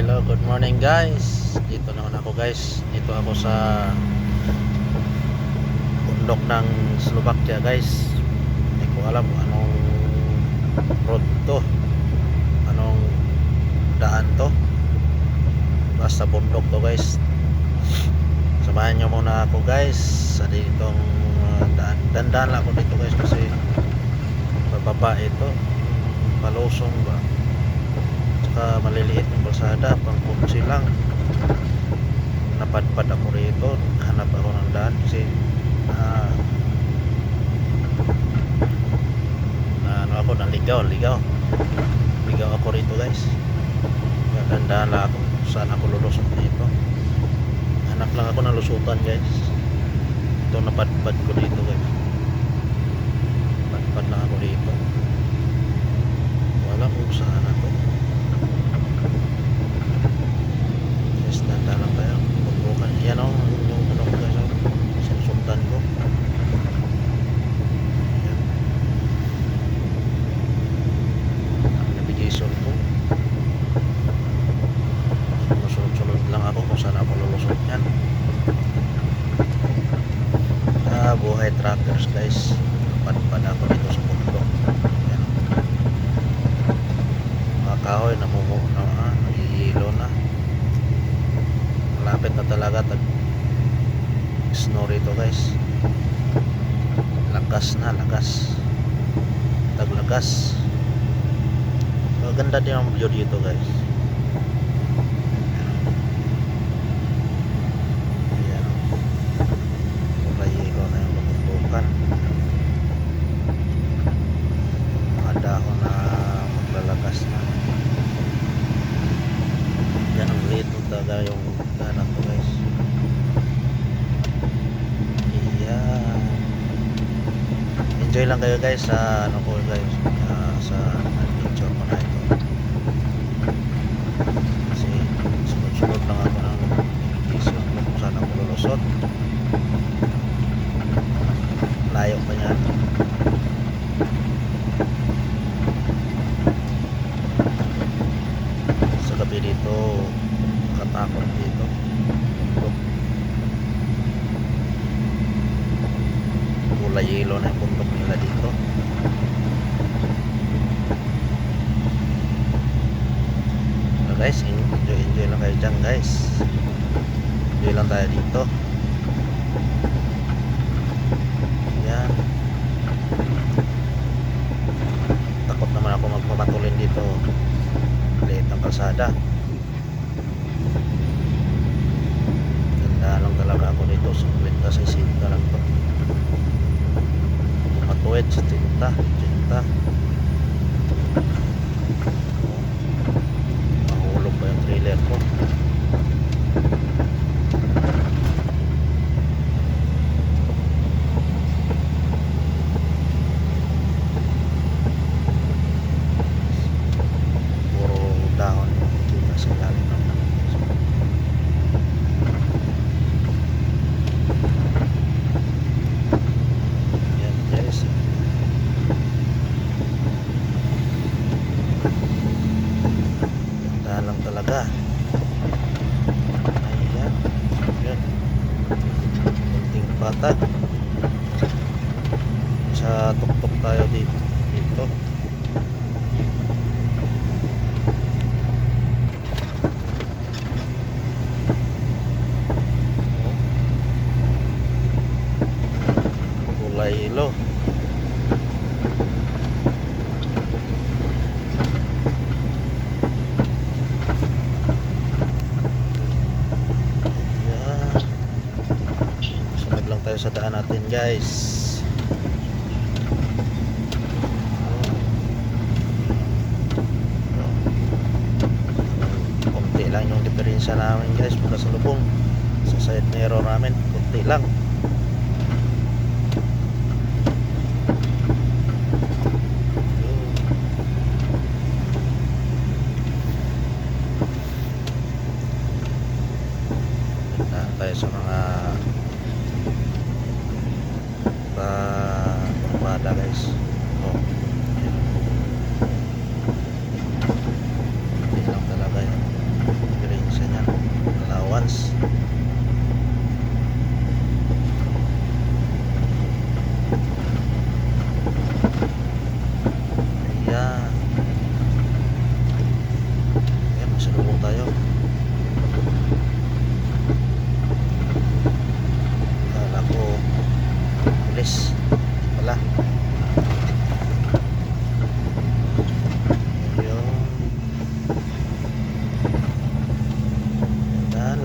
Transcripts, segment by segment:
Hello, good morning guys. Dito naman ako guys. Dito ako sa bundok ng Slovakia guys. Hindi ko alam anong road to. Anong daan to. Basta bundok to guys. Samahan nyo muna ako guys sa ditong uh, daan. Dandan lang ako dito guys kasi bababa ito. Palusong ba? Tsaka maliliit yung balsada, pang kutsi lang. Napadpad ako rito, hanap ako ng daan kasi ah, na ano ako, naligaw, ligaw. Ligaw ako rito guys. Gagandaan lang ako saan ako lulusot dito. Hanap lang ako ng lusutan guys. Ito napadpad ko dito guys. Padpad lang ako dito. Wala kung saan ako. Yes, tanda lang tayo. Bukbukan. Yan o, yung ano ko guys. oh. Sinusundan ko. Yan. Ang navigation ko. Sunod-sunod lang ako kung saan ako lulusot yan. Ah, buhay trackers guys. Padpad ako dito sa bundok. Yan. Mga kahoy namumu na ah, nagihilo na. Malapit na talaga tag snow rito guys. Lakas na lakas. Taglagas maganda din ang view dito guys Ayan. kulay ilaw na yung lumundukan mga dahon na maglalagas na yan ang taga yung daanan to guys. Yan enjoy lang kayo guys sa ano ko guys ah, sa adventure ko na ito. Kasi sunod-sunod lang ako ng navigation kung saan ako lulusot. Layo pa yan sa gabi dito katakot dito. Kulay yelo na yung bundok nila dito. So guys enjoy enjoy lang kayo dyan guys. Enjoy lang tayo dito. Yan takot naman ako magpapatulin dito. Liit ang kalsada 60 60 lang to. 480 guys. Lang yung diferensya namin guys. Mula sa side mirror namin konti lang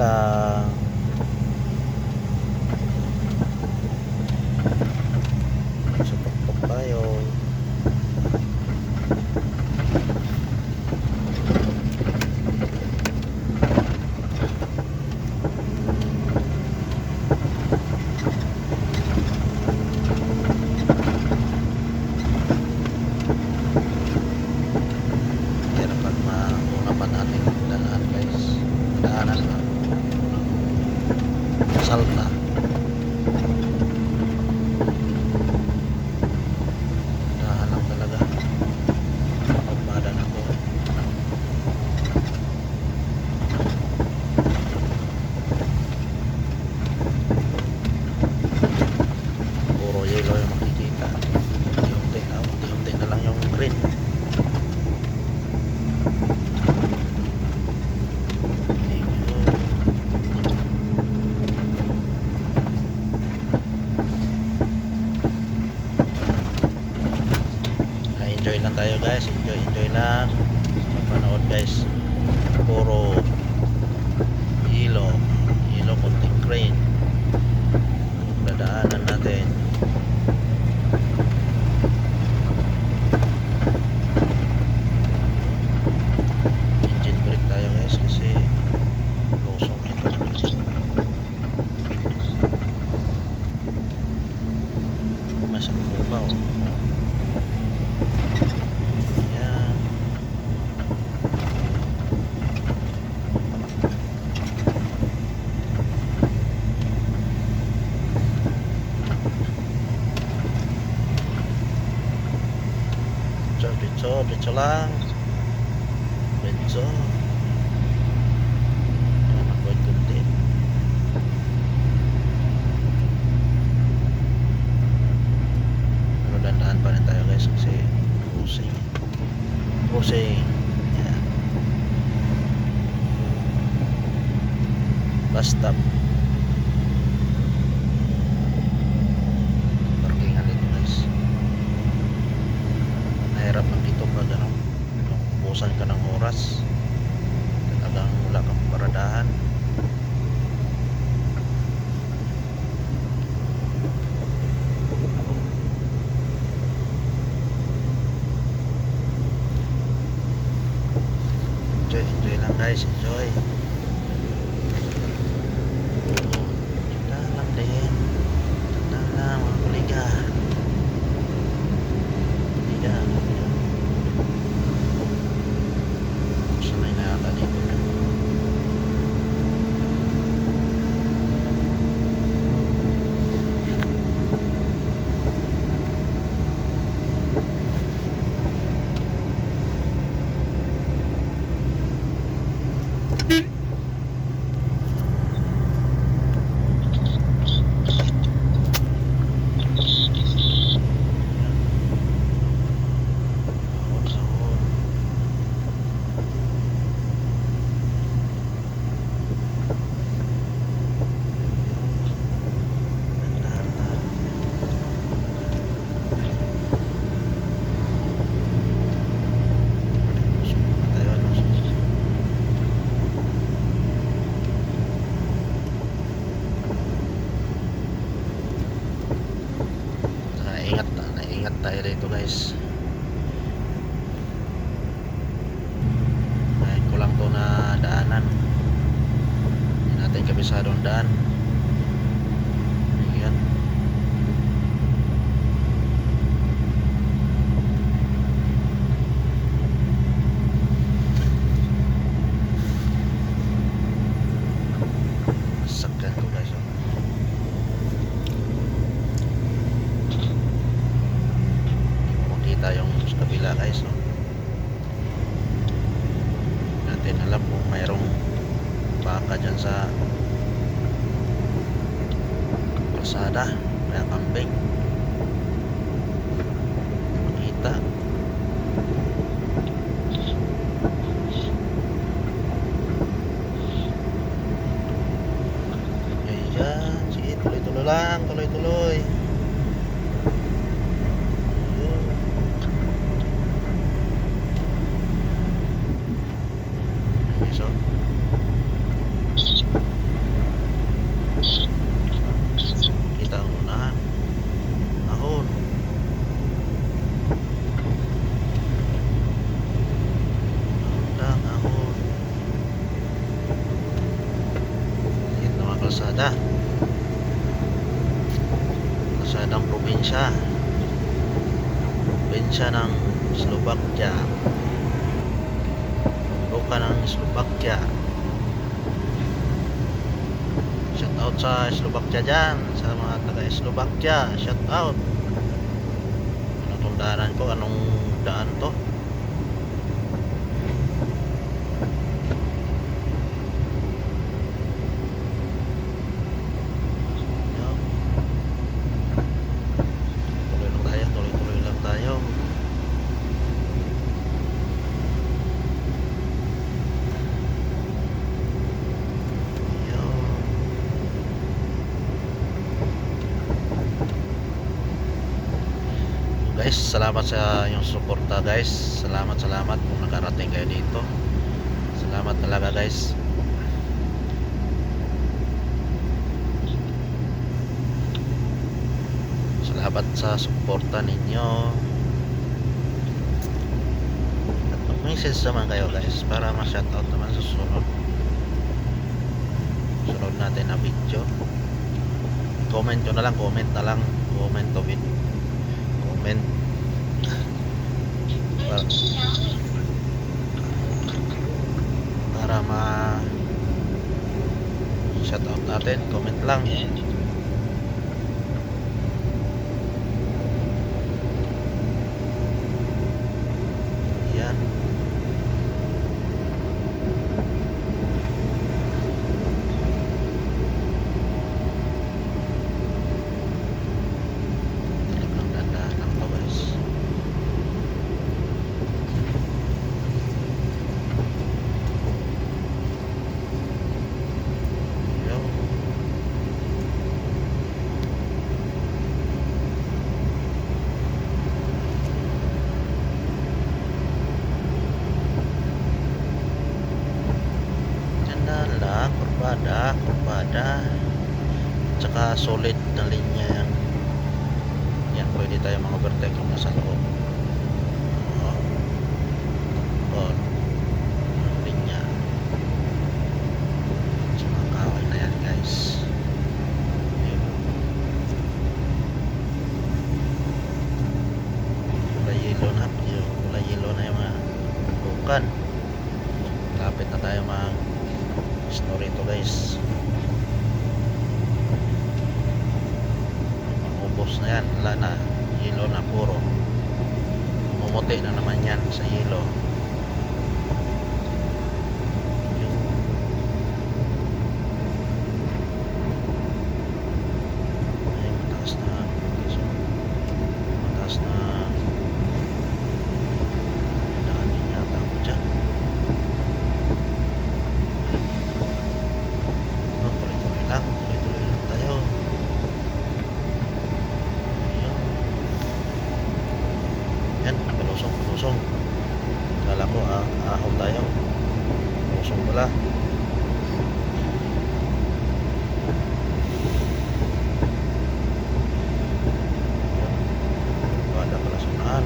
lang so pagpok tayo Thank you. daanan মাশাল্লাহ 走啦 bisadong daan Lazada ada kambing kita ayan sige tuloy tuloy lang tuloy tuloy Out sa Slovakia dyan. Sa mga taga Slovakia. Shout out. Ano tong ko? Anong daan to? Yan. Tuloy lang tayo. Tuloy-tuloy lang tayo. Yan. Guys. Salamat sa inyong suporta guys. Salamat salamat kung nakarating kayo dito. Salamat talaga guys. Salamat sa suporta ninyo. At mag-message naman kayo guys para ma-shoutout naman sa sunod. Sunod natin na video. Comment nyo na lang comment na lang. Comment of it comment para, para ma shout out natin comment lang Lang, kurbada, kurbada. Tsaka solid na linya yan. Yan, pwede tayo mga overtake. Story to guys. Ubos na yan. Wala na. Yellow na puro. Mumuti na naman yan sa yellow. Yung ay mataas na so, mataas na daanin yata ako dyan oh, tuloy-tuloy lang tuloy-tuloy lang tayo Ayun. yan palusong palusong kala ko ah, ahon tayo palusong pala Wala pala sa unahan.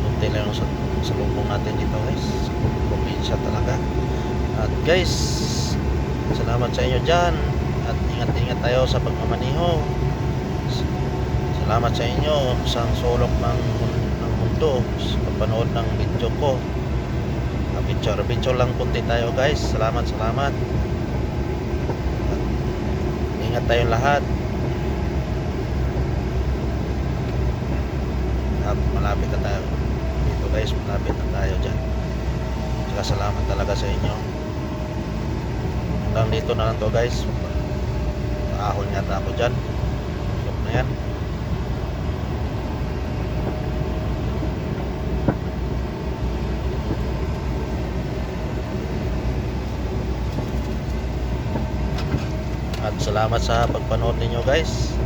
Kunti lang sa, sa lubong natin dito guys. Probinsya talaga. At guys, salamat sa inyo dyan. At ingat-ingat tayo sa pagmamaniho. Salamat sa inyo sa sulok ng, ng mundo sa pagpanood ng video ko. Picture, picture lang kunti tayo guys. Salamat, salamat. At ingat tayong lahat. At malapit na tayo dito guys malapit na tayo dyan saka salamat talaga sa inyo hanggang dito na lang to guys. Ahon yata ako dyan. Stop na yan. At salamat sa pagpanood ninyo guys